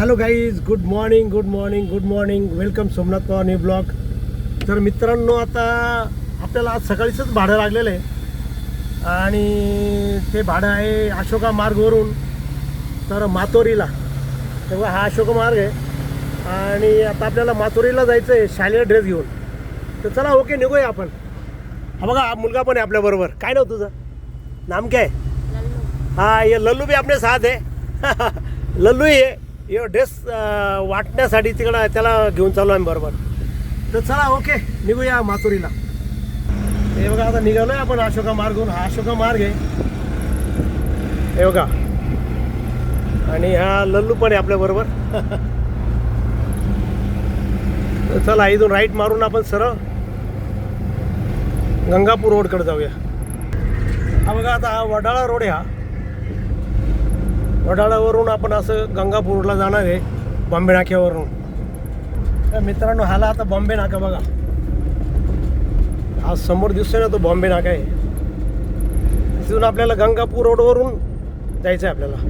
Hello guys good morning good morning good morning welcome Somnath Pawar new blog तर मित्रांनो आता आपल्याला आज सकाळीच भाडं लागलेलं आहे. आणि ते भाडं आहे अशोका मार्गवरून तर मातोरीला. तेव्हा हा अशोका मार्ग आहे. आणि आता आपल्याला मातोरीला जायचं आहे शालेय ड्रेस घेऊन. तर चला ओके निघूया आपण. हा बघा हा मुलगा पण आहे आपल्याबरोबर काय नाव तुझं? नाम काय? हा ये लल्लू भी आपले साथ आहे. लल्लू ये ड्रेस वाटण्यासाठी तिकडं त्याला घेऊन चालू आहे बरोबर. तर चला ओके निघूया माथुरीला. हे बघा आता आहे आपण अशोका मार्गहून हा अशोका मार्ग आहे. हे बघा. आणि हा लल्लू पण आहे आपल्याबरोबर चला इथून राईट मारून आपण सरळ गंगापूर रोडकडे जाऊया. हा बघा आता हा वडाळा रोड आहे हा. वडाळावरून आपण असं गंगापूरला जाणार आहे बॉम्बे नाक्यावरून. मित्रांनो हाला आता बॉम्बे नाका बघा. हा समोर दिसतोय ना तो बॉम्बे नाका आहे. तिथून आपल्याला गंगापूर रोडवरून जायचं आहे आपल्याला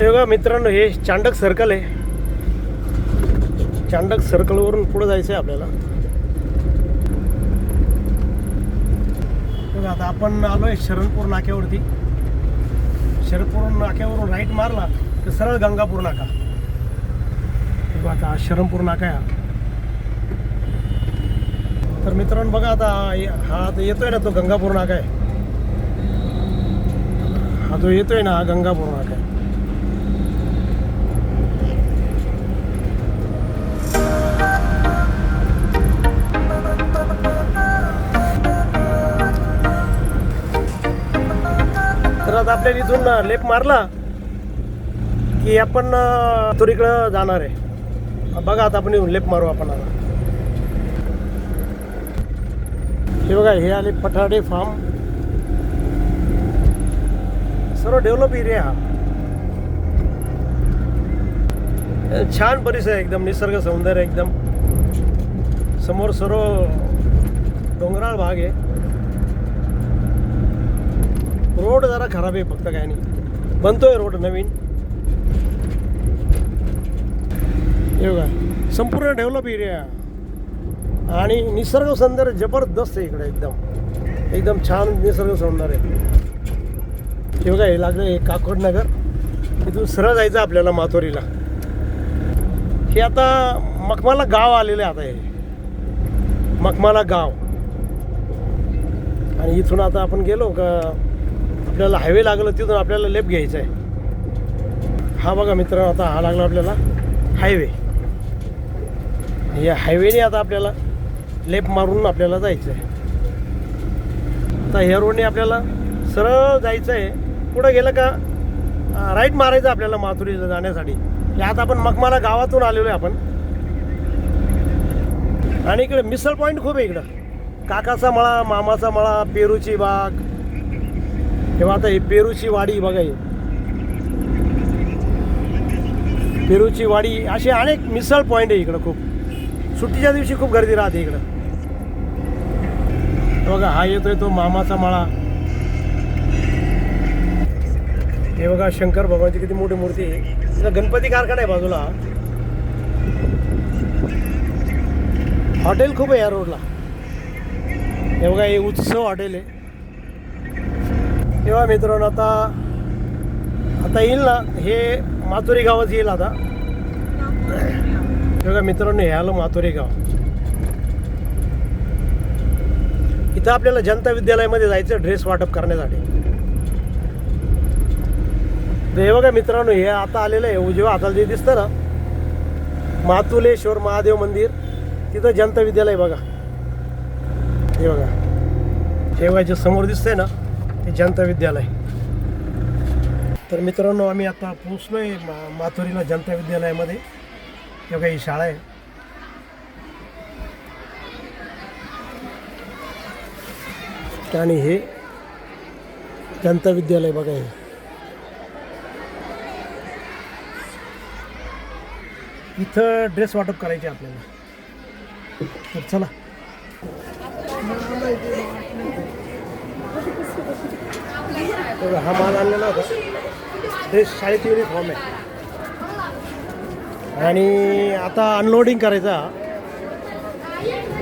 बघा मित्रांनो हे चांडक सर्कल आहे. चांडक सर्कलवरून पुढे जायचं आहे आपल्याला. बघा आता आपण आलोय शरणपूर नाक्यावरती. शरणपूर नाक्यावरून राईट मारला तर सरळ गंगापूर नाका. बघा आता हा शरणपूर नाका आहे हा. तर मित्रांनो बघा आता हा आता येतोय ना तो गंगापूर नाका आहे. हा जो येतोय ना हा गंगापूर नाका आहे. आता आपल्याला इथून लेप मारला की आपण तुरीकडं जाणार आहे. बघा आता आपण येऊन लेप मारू आपण आता. हे बघा हे आले पठाडे फार्म सर्व डेव्हलप एरिया हा. छान परिसर आहे एकदम निसर्ग सौंदर्य एकदम. समोर सर्व डोंगराळ भाग आहे. रोड जरा खराब आहे फक्त काय नाही. बनतोय रोड नवीन. हे बघा संपूर्ण डेव्हलप एरिया आणि निसर्ग सौंदर्य जबरदस्त आहे इकडे एकदम. एकदम छान निसर्ग सौंदर्य. हे बघा हे लागलं हे काकोडनगर इथून सरळ जायचं आपल्याला माथोरीला. हे आता मखमाला गाव आलेलं आहे आता हे. मखमाला गाव. आणि इथून आता आपण गेलो का आपल्याला हायवे लागलं तिथून आपल्याला लेप घ्यायचा आहे. हा बघा मित्र आता हा लागला आपल्याला हायवे. या हायवेने आता आपल्याला लेप मारून आपल्याला जायचं आहे आता ह्या रोडने आपल्याला सरळ जायचं आहे पुढं गेलं का राईट मारायचं आपल्याला माथुरीला जाण्यासाठी. आता आपण मखमाला गावातून आलेलो आहे आपण. आणि इकडे मिसळ पॉईंट खूप आहे इकडं. काकाचा मळा मामाचा मळा पेरूची बाग तेव्हा आता हे पेरूची वाडी बघा हे. पेरूची वाडी असे अनेक मिसळ पॉईंट आहे इकडं खूप. सुट्टीच्या दिवशी खूप गर्दी राहते इकडं. बघा हा येतोय तो मामाचा मळा. हे बघा शंकर भगवानची किती मोठी मूर्ती आहे. तिथं गणपती कारखाना आहे बाजूला. हॉटेल खूप आहे या रोडला हे बघा हे उत्सव हॉटेल आहे. तेव्हा मित्रांनो आता आता येईल ना हे माथुरी गावात येईल आता. तेव्हा मित्रांनो हे आलं माथुरी गाव. इथं आपल्याला जनता विद्यालयामध्ये जायचं ड्रेस वाटप करण्यासाठी. तर हे बघा मित्रांनो हे आता आलेलं आहे. उजव्या हाताला जे दिसतं ना मातुलेश्वर महादेव मंदिर तिथं जनता विद्यालय बघा. हे बघा. हे समोर दिसतंय ना जनता विद्यालय. तर मित्रांनो आम्ही आता पोचलोय मा माथुरीला जनता विद्यालयामध्ये. किंवा काही ही शाळा आहे. आणि हे जनता विद्यालय बघा हे. इथं ड्रेस वाटप करायचे आपल्याला. तर चला. तर हा माल आणलेला होता. ड्रेस शाळेची युनिफॉर्म आहे. आणि आता अनलोडिंग करायचा.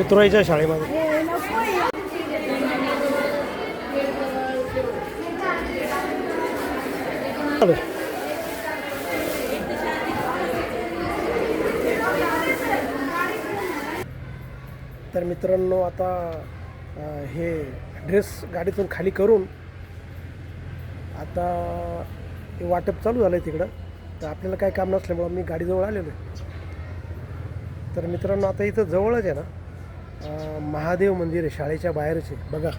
उतरायच्या शाळेमध्ये. तर मित्रांनो आता हे ड्रेस गाडीतून खाली करून आता हे वाटप चालू झालं आहे तिकडं. तर आपल्याला काय काम नसल्यामुळं मी गाडीजवळ आलेलो आहे. तर मित्रांनो आता इथं जवळच आहे ना महादेव मंदिर आहे शाळेच्या बाहेरच आहे. बघा.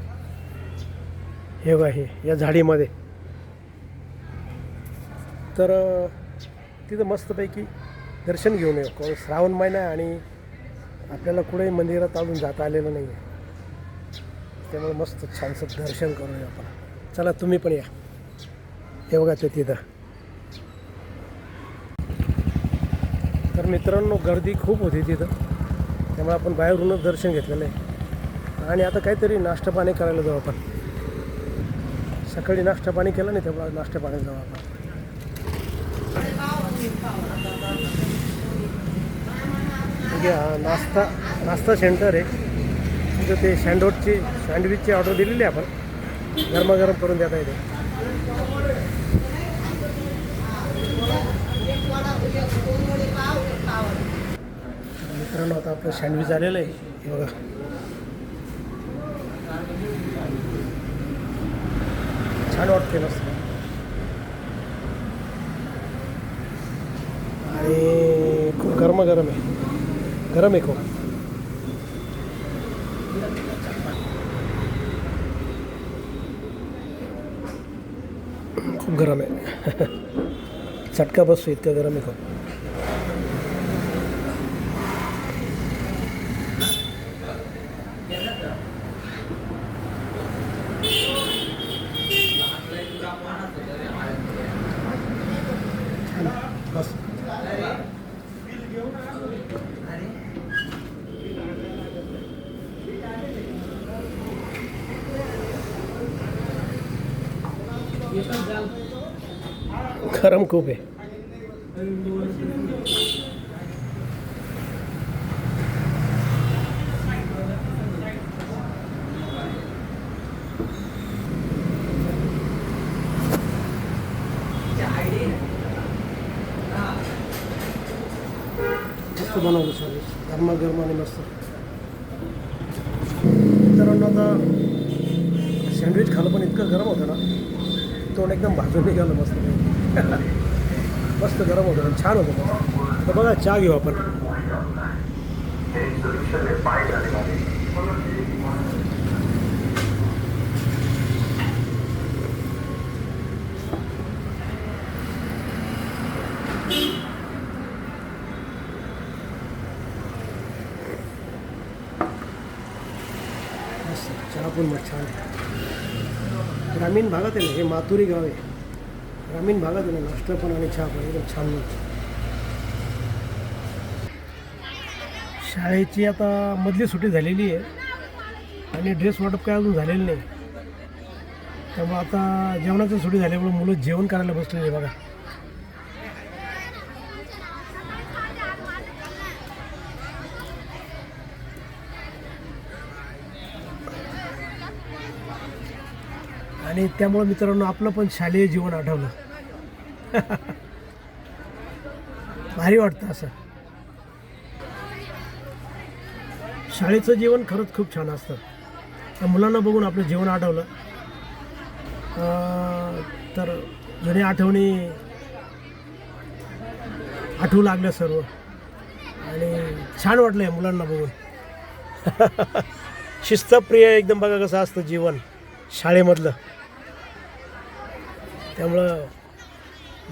हे बघा हे या झाडीमध्ये. तर तिथं मस्तपैकी दर्शन घेऊन येऊ. कारण श्रावण महिना आहे आणि आपल्याला कुठेही मंदिरात अजून जाता आलेलं नाही आहे त्यामुळे मस्त छानसं दर्शन करूया आपण. चला तुम्ही पण या. हे बघा तिथं तर मित्रांनो गर्दी खूप होती तिथं. त्यामुळे आपण बाहेरूनच दर्शन घेतलेलं आहे. आणि आता काहीतरी नाश्ता पाणी करायला जाऊ आपण. सकाळी नाश्ता पाणी केलं नाही त्यामुळे नाश्ता पाणी जाऊ आपण. म्हणजे हा नाश्ता नाश्ता सेंटर आहे. तिथं ते सँडविचची सँडविचची ऑर्डर दिलेली आहे आपण. गरमागरम करून देता येते. मित्रांनो आता आपलं सँडविच आलेलं आहे. बघा. छान वाटते मस्त. आणि खूप गरम गरम आहे. गरम आहे खूप. खूप गरम आहे. चटका बसतो इतकं गरम आहे खूप गरम खूप आहे. मस्त बनवलं सर्विस गरमागरम आणि मस्त. मित्रांनो आता सँडविच खाल्लं पण इतकं गरम होतं ना तोंड एकदम भाजून निघालं मस्त. मस्त गरम होतं छान होतं तर बघा चहा घेऊ आपण. चहा पण मग छान. ग्रामीण भागात आहे ना हे माथुरी गाव आहे. ग्रामीण भागात आहे ना नाश्ता पण आणि चहा पण एकदम छान मिळतो शाळेची आता मधली सुट्टी झालेली आहे. आणि ड्रेस वाटप काय अजून झालेलं नाही. त्यामुळं आता जेवणाची सुट्टी झाल्यामुळे मुलं जेवण करायला बसलेली आहे बघा. आणि त्यामुळं मित्रांनो आपलं पण शालेय जीवन आठवलं. भारी वाटतं असं. शाळेचं जीवन खरंच खूप छान असतं. त्या मुलांना बघून आपलं जीवन आठवलं. तर जुन्या आठवणी आठवू लागल्या सर्व आणि छान वाटलं आहे मुलांना बघून. शिस्तप्रिय एकदम बघा कसं असतं जीवन शाळेमधलं. त्यामुळं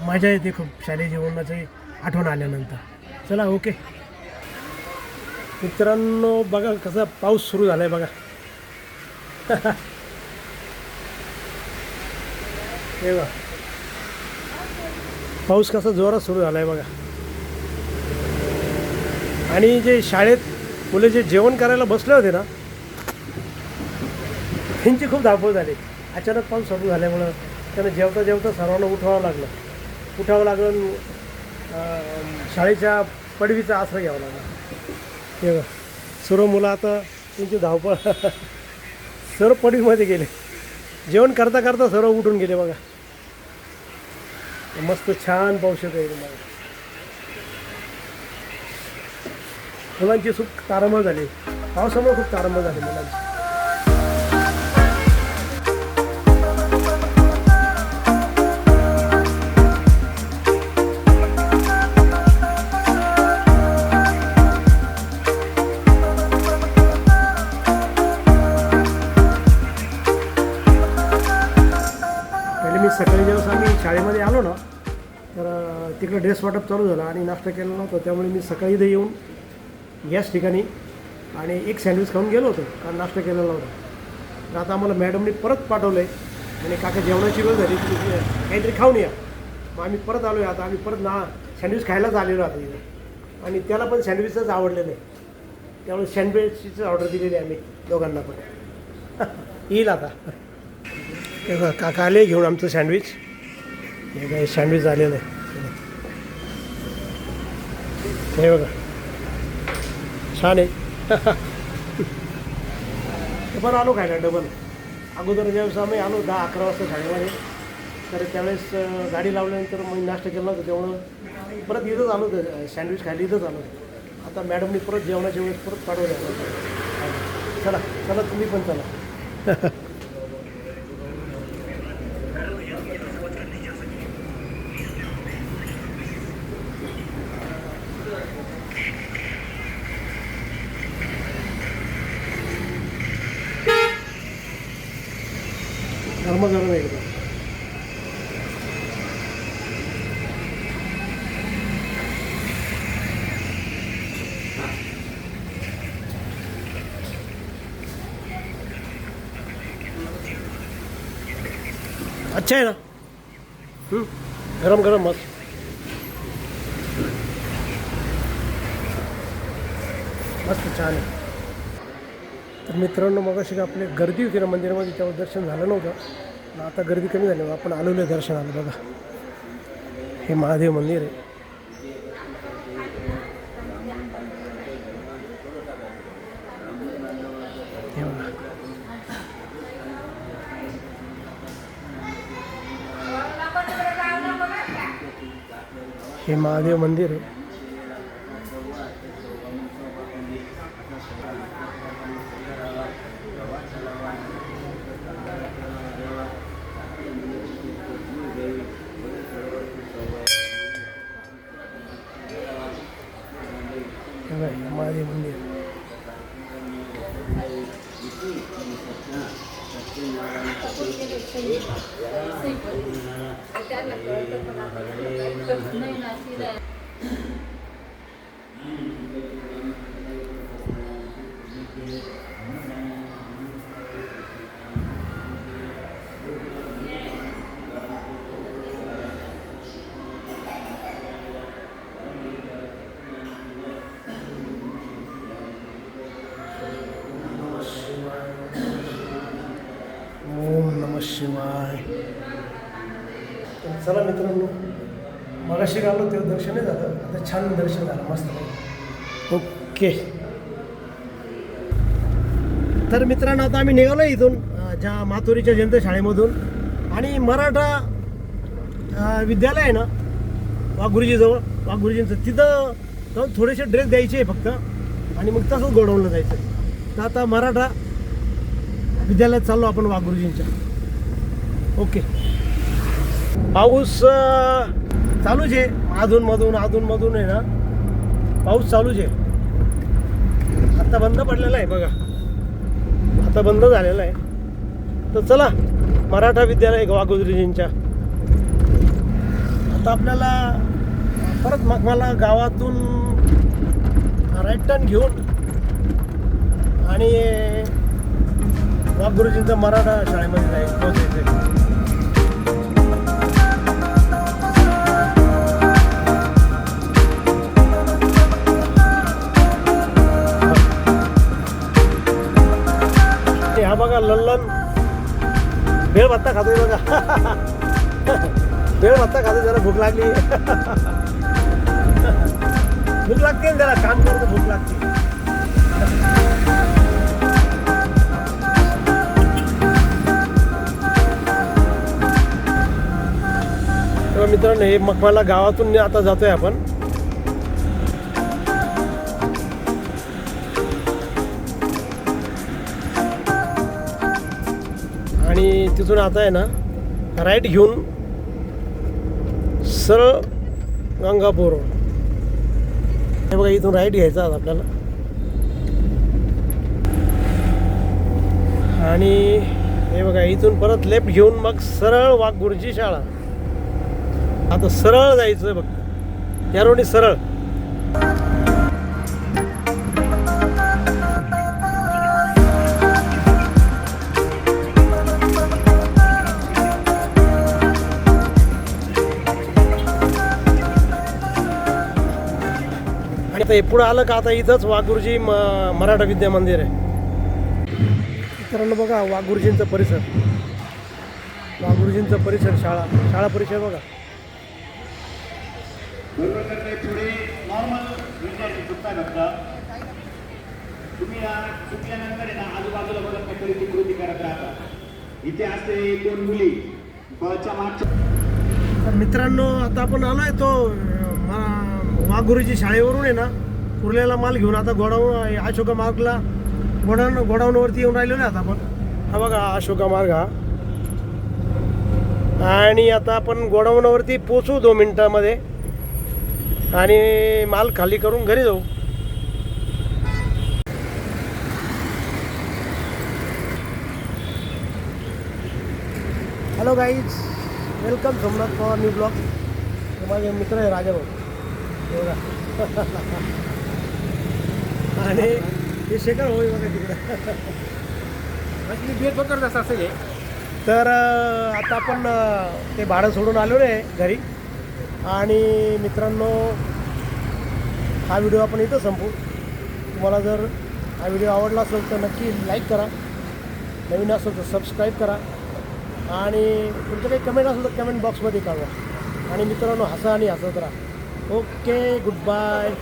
मजा येते खूप शालेय जीवनाची आठवण आल्यानंतर. चला ओके मित्रांनो बघा कसा पाऊस सुरू झाला आहे बघा. हे बघा. पाऊस कसा जोरात सुरू झाला आहे बघा. आणि जे शाळेत मुलं जे जेवण करायला बसले होते ना त्यांची खूप धावपळ झाली. अचानक पाऊस सुरू झाल्यामुळं त्यानं जेवता जेवता सर्वांना उठवावं लागलं. उठावं लागलं शाळेच्या पडवीचा आश्रय घ्यावा लागला. तेव्हा सर्व मुलं आता त्यांची धावपळ सर्व पडवीमध्ये गेले. जेवण करता करता सर्व उठून गेले बघा. मस्त छान पाहू येतो एकदम बघा मुलांची खूप तारांबळ झाली. पावसामुळे खूप तारांबळ झाली मुलांची. अं, ड्रेस वाटप चालू झाला आणि नाश्ता केला नव्हता त्यामुळे मी सकाळी इथे येऊन याच ठिकाणी आणि एक सँडविच खाऊन गेलो होतो कारण नाश्ता केलेला नव्हता तर आता आम्हाला मॅडमने परत पाठवलं आहे आणि काका जेवणाची वेळ झाली काहीतरी खाऊन या. मग आम्ही परत आलो आहे आता आम्ही परत ना सँडविच खायलाच आलेलो आता इथे. आणि त्याला पण सँडविचच आवडलेलं. आहे त्यामुळे सँडविचचीच ऑर्डर दिलेली आहे आम्ही दोघांना पण. येईल आता. काका आले घेऊन आमचं सँडविच हे काय सँडविच आलेलं आहे. हे बघा. छान आहे. पण आलो खायला डबल अगोदर ज्यावेळेस आम्ही आलो दहा अकरा वाजता शाळेमध्ये. तर त्यावेळेस गाडी लावल्यानंतर मग नाश्ता केला होता त्यामुळं परत इथंच आलो होतं सँडविच खायला इथंच आलो. आता मॅडमनी परत जेवणाच्या वेळेस परत पाठवलं. चला चला तुम्ही पण चला गरम गरम आहे एकदम अच्छा आहे ना? गरम गरम मस्त मस्त छान आहे. तर मित्रांनो मग अशी आपली गर्दी होती ना मंदिरामध्ये तेव्हा दर्शन झालं नव्हतं. आता गर्दी कमी झाली आपण आलेलो आहे दर्शनाला बघा. हे महादेव मंदिर आहे हे बघा हे महादेव मंदिर दर्शनही झालं. आता छान दर्शन झालं. मस्त. ओके. तर मित्रांनो आता आम्ही निघालो इथून ज्या माथुरीच्या जयंत शाळेमधून. आणि मराठा विद्यालय आहे ना वाघुरुजीजवळ वाघुरुजींचं तिथं जाऊन थोडेसे ड्रेस द्यायचे फक्त. आणि मग तसंच गोडवलं जायचं. तर आता मराठा विद्यालयात चाललो आपण वाघुरुजींच्या. ओके. पाऊस चालूच आहे. अधूनमधून अधूनमधून आहे ना पाऊस चालूच आहे. आता बंद पडलेला आहे बघा. आता बंद झालेला आहे. तर चला मराठा विद्यालय वाघुरुजींच्या आता आपल्याला परत मग मला गावातून राईट टर्न घेऊन आणि वाघगुरुजींचा मराठा शाळेमध्ये जाईल ह्या बघा लल्लन भेळ भत्ता खातोय बघा. भेळ भत्ता खातो जरा भूक लागली. भूक लागते जरा काम करतो भूक लागते. मित्रांनो हे मखमाला गावातून आता जातोय आपण. आणि तिथून आता आहे ना राईट घेऊन सरळ गंगापूर. हे बघा इथून राईट घ्यायचा आज आपल्याला. आणि हे बघा इथून परत लेफ्ट घेऊन मग सरळ वाघगुरची शाळा. आता सरळ जायचं बघ. या रोडने सरळ. आता हे पुढं आलं का आता इथंच वाघुर्जी म मराठा विद्या मंदिर आहे. मित्रांनो बघा वाघुर्जींचा परिसर. वाघुर्जींचा परिसर शाळा शाळा परिसर बघा. पुढे नॉर्मल विद्यार्थी सुद्धा नसता तुम्ही या सुटल्यानंतर आहे ना आजूबाजूला बघत काहीतरी ती कृती करत राहता. इथे असते दोन मुली. मागच्या मित्रांनो आता आपण आलोय तो अं, शाळेवरून आहे ना उरलेला माल घेऊन आता गोडाऊन अशोका मार्गला गोडाऊन गोडाऊनवरती येऊन राहिलेलो आहे आता आपण. हा बघा अशोका मार्ग हा. आणि आता आपण गोडाऊनवरती पोचू दोन मिनटामध्ये. आणि माल खाली करून घरी जाऊ. Hello guys welcome Somnath Pawar new blog माझे मित्र आहे राजाभाऊ. आणि हे शेखर होय बघा तिकडं. बेट पकडत असं हे. तर आता आपण ते भाडं सोडून आलेलो आहे घरी. आणि मित्रांनो हा व्हिडिओ आपण इथं संपू तुम्हाला जर हा व्हिडिओ आवडला असेल तर नक्की लाईक करा. नवीन असेल तर सबस्क्राईब करा. आणि तुमचं काही कमेंट असेल तर कमेंट बॉक्समध्ये कळवा. आणि मित्रांनो हसा आणि हसत राहा. Okay good bye